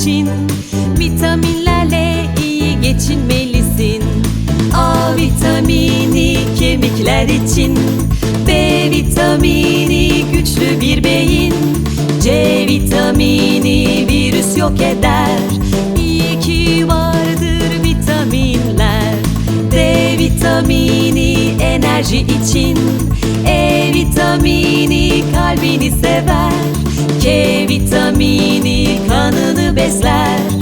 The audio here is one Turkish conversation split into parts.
için Vitaminlerle iyi geçinmelisin. A vitamini kemikler için B vitamini güçlü bir beyin. C vitamini virüs yok eder. İyi ki vardır vitaminler. D vitamini enerji için E vitamini kalbini sever. K vitamini kanını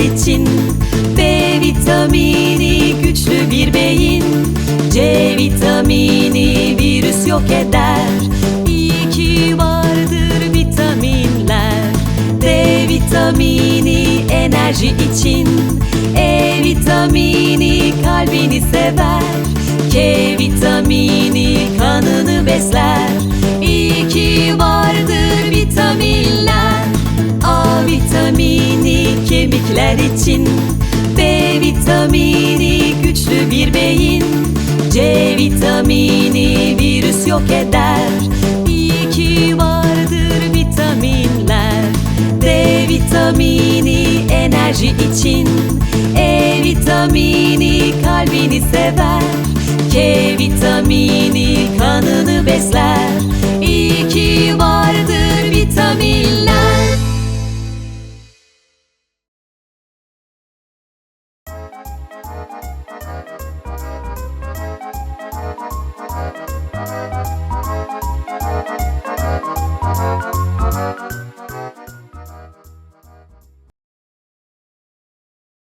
için. B vitamini güçlü bir beyin. C vitamini virüs yok eder. İyi ki vardır vitaminler. D vitamini enerji için. E vitamini kalbini sever. K vitamini kanını besler. İyi ki kemikler için. B vitamini güçlü bir beyin. C vitamini virüs yok eder. İyi ki vardır vitaminler. D vitamini enerji için. E vitamini kalbini sever. K vitamini kanını besler. İyi ki